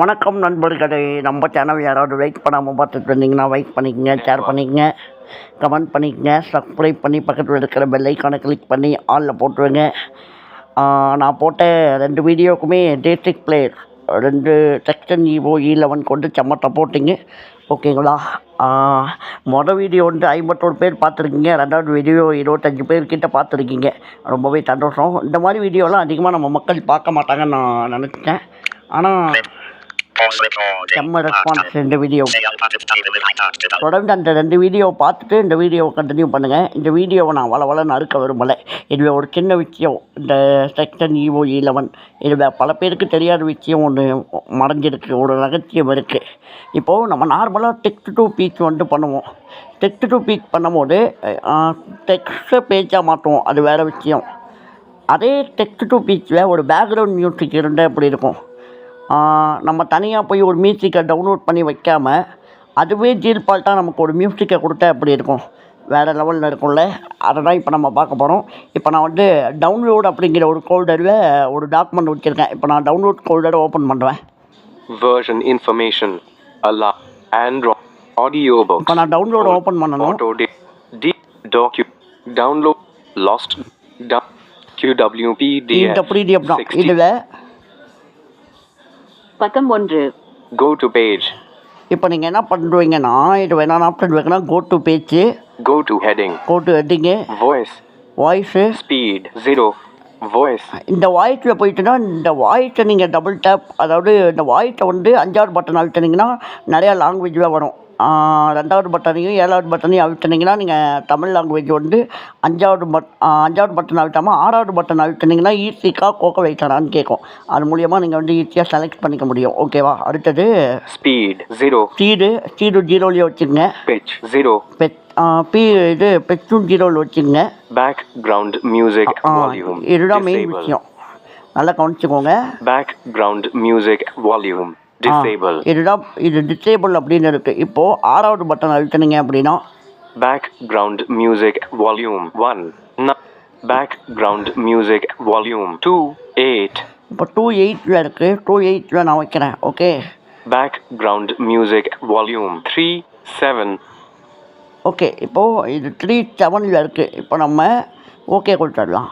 வணக்கம் நண்பர்களே. நம்ம சேனல் யாராவது வெயிட் பண்ணாமல் பார்த்துட்டு இருந்தீங்கன்னா வெயிட் பண்ணிக்கங்க ஷேர் பண்ணிக்கங்க கமெண்ட் பண்ணிக்கங்க சப்ஸ்கிரைப் பண்ணி பக்கத்தில் இருக்கிற பெல் கிளிக் பண்ணி ஆளில் போட்டுருங்க. நான் போட்ட ரெண்டு வீடியோக்குமே டிஸ்ட்ரிக்ட் பிளேயர் ரெண்டு செக்ஷன் இஓ இ லெவன் கொண்டு செம்ம போட்டிங்க ஓகேங்களா? மொதல் வீடியோ வந்து ஐம்பத்தோரு பேர் பார்த்துருக்கீங்க. ரெண்டாவது வீடியோ இருபத்தஞ்சி பேர்கிட்ட பார்த்துருக்கீங்க. ரொம்பவே சந்தோஷம். இந்த மாதிரி வீடியோலாம் அதிகமாக நம்ம மக்கள் பார்க்க மாட்டாங்கன்னு நான் நினச்சிட்டேன். ஆனால் செம்ம ரெஸ்பான்ஸ். இந்த வீடியோ. தொடர்ந்து அந்த ரெண்டு வீடியோ பார்த்துட்டு இந்த வீடியோவை கண்டினியூ பண்ணுங்கள் இந்த வீடியோவை நான் வள வளன்னு அறுக்க விரும்பலை. இதில் ஒரு சின்ன விஷயம். இந்த செக்ஷன் ஈவோ இ லெவன் இதில் பல பேருக்கு தெரியாத விஷயம் ஒன்று மறைஞ்சிருக்கு. ஒரு ரகசியம் இருக்குது இப்போது நம்ம நார்மலாக டெக்ஸ்ட் டு பீச் வந்து பண்ணுவோம். டெக்ஸ்ட் டு பீச் பண்ணும்போது டெக்ஸ்ட்டை பேஜாக மாற்றுவோம். அது வேறு விஷயம். அதே டெக்ஸ்ட் டு பீச்சில் ஒரு பேக்ரவுண்ட் மியூசிக் இருந்தால் எப்படி இருக்கும்? நம்ம தனியாக போய் ஒரு மியூசிக்கை டவுன்லோட் பண்ணி வைக்காம அதுவே டீல்பால்ட்டாக நமக்கு ஒரு மியூசிக்கை கொடுத்தா எப்படி இருக்கும்? வேறு லெவலில் இருக்கும்ல. அதை தான் இப்போ நம்ம பார்க்க போகிறோம் இப்போ நான் வந்து டவுன்லோட் அப்படிங்கிற ஒரு ஃபோல்டரில் ஒரு டாக்குமெண்ட் வச்சுருக்கேன். இப்போ நான் டவுன்லோட் ஃபோல்டரை ஓப்பன் பண்ணுறேன் version information allow android audiobooks இப்போ நான் டவுன்லோட் ஓப்பன் பண்ணணும். docu download lost da qwp இந்த பிடிஎஃப் தான். 60 இதில் பக்கம் ஒன்று go to page. இப்போ நீங்கள் என்ன பண்ணுறீங்கன்னா இது வேணாம் ஆப்ஷன் வைக்கணும் கோ டு பேச்சு go to heading. Go to heading voice. Voice speed. 0 voice. இந்த வாய்ஸில் போயிட்டுனா இந்த வாய்ஸை நீங்கள் டபுள் டேப் அதாவது இந்த வாய்ஸை வந்து அஞ்சாவது பட்டன் அழுத்தினீங்கன்னா நிறையா லாங்குவேஜில் வரும். ரெண்டாவது பட்டனையும் ஏழாவது பட்டனையும் அழுத்தினீங்கன்னா நீங்கள் தமிழ் லாங்குவேஜ் வந்து அஞ்சாவது பட் அஞ்சாவது பட்டன் அழுத்தாமல் ஆறாவது பட்டன் அழுத்தினீங்கன்னா ஈஸிக்காக கோக்க வைக்கலான்னு கேட்கும் அது மூலியமாக நீங்கள் வந்து ஈஸியாக செலக்ட் பண்ணிக்க முடியும். ஓகேவா அடுத்தது speed 0 ஸ்பீடு ஸ்பீடு ஜீரோலேயே வச்சுக்கோங்க. Pitch 0 பெட் பி இது பெட்டும் ஜீரோவில் music ஆ, volume. இதுதான் மெயின் விஷயம். நல்லா கவனிச்சுக்கோங்க. Background music volume. Disable இதுதான் இது டிசேபிள் அப்படின்னு இருக்கு இப்போ ஆறாவது பட்டன் அழுத்தினீங்க அப்படின்னா Background music volume 1. N- background music volume 2. 8. இப்போ டூ எயிட்டில் இருக்கு டூ எயிட்டில் நான் வைக்கிறேன் okay Background music volume 3. 7. Okay இப்போது இது த்ரீ செவனில் இருக்கு இப்போ நம்ம ஓகே கொடுத்துடலாம்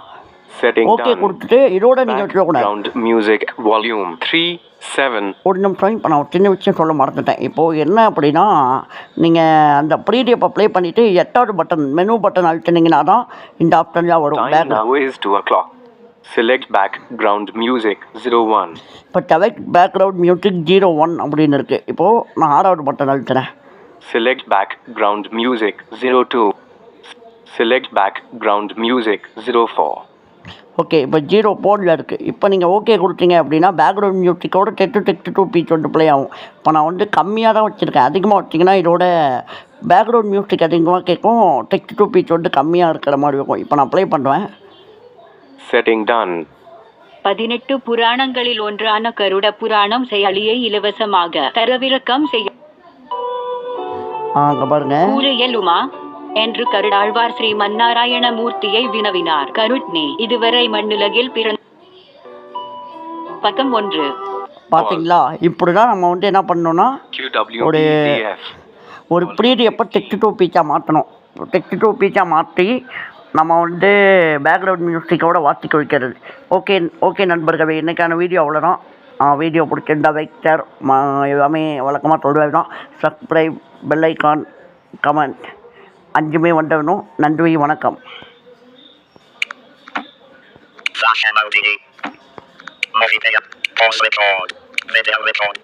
Setting ஓகே. கொடுத்துட்டு இதோட நீங்கள் வச்சுக்கூடாது music volume 3. 7. ஒரு நிமிஷம் இப்போ நான் சின்ன விஷயம் சொல்ல மறந்துட்டேன் இப்போது என்ன அப்படின்னா நீங்கள் அந்த ப்ரீடியப்பை ப்ளே பண்ணிவிட்டு எட்டாவது பட்டன் மெனு பட்டன் அழுத்தினீங்கன்னா தான் இந்த ஆப்ஷன்லாம் வரும் Time back now is 2 o'clock. Select background music 01. இப்போ select background music zero one அப்படின்னு இருக்குது இப்போது நான் ஆறாவது பட்டன் அழுத்துறேன் Select background music 02. Select background music 04. Okay இப்போ ஜீரோ போர்டில் இருக்குது இப்போ நீங்கள் ஓகே கொடுத்தீங்க அப்படின்னா பேக்ரவுண்ட் மியூசிக்கோட டெட்டு டெக்ஸ்ட் டூ பீச் வந்து ப்ளே ஆகும். இப்போ நான் வந்து கம்மியாக தான் வச்சுருக்கேன். அதிகமாக வச்சிங்கன்னா இதோட பேக்ரவுண்ட் மியூசிக் அதிகமாக கேட்கும் டெக்ஸ்ட் டூ பீச் வந்து கம்மியாக இருக்கிற மாதிரி இருக்கும். இப்போ நான் ப்ளே பண்ணுவேன் Setting done. பதினெட்டு புராணங்களில் ஒன்றான கருட புராணம் செயலியை இலவசமாக தரவிறக்கம் செய்ய ஆ என்று கருடாழ்வார் ஸ்ரீ மன்னாராயண மூர்த்தியை வினவினார். கருட்னே இதுவரை மண்ணுலகில் பிறந்த பக்கம் ஒன்று. பார்த்தீங்களா இப்படி தான் நம்ம வந்து என்ன பண்ணோன்னா QWPDF. ஒரு ப்ரீடியப்பை டெக்ஸ்ட் டூ பீச்சாக மாற்றணும் டெக்ஸ்ட் டூ பீச்சாக மாற்றி நம்ம வந்து பேக்ரவுண்ட் மியூசிக்கோட வாசிக்க வைக்கிறது. ஓகே ஓகே நண்பர்களே இன்றைக்கான வீடியோ அவ்வளோதான் வீடியோ பிடிச்சிருந்தா லைக் ஷேர் எல்லாமே வழக்கமாக சொல்லுவேன் தான் சப்ஸ்கிரைப் பெல் ஐக்கான் கமெண்ட் அஞ்சுமே வந்துடணும் நன்றி வணக்கம் Flash MOD. Movie player. Pause record. Video record.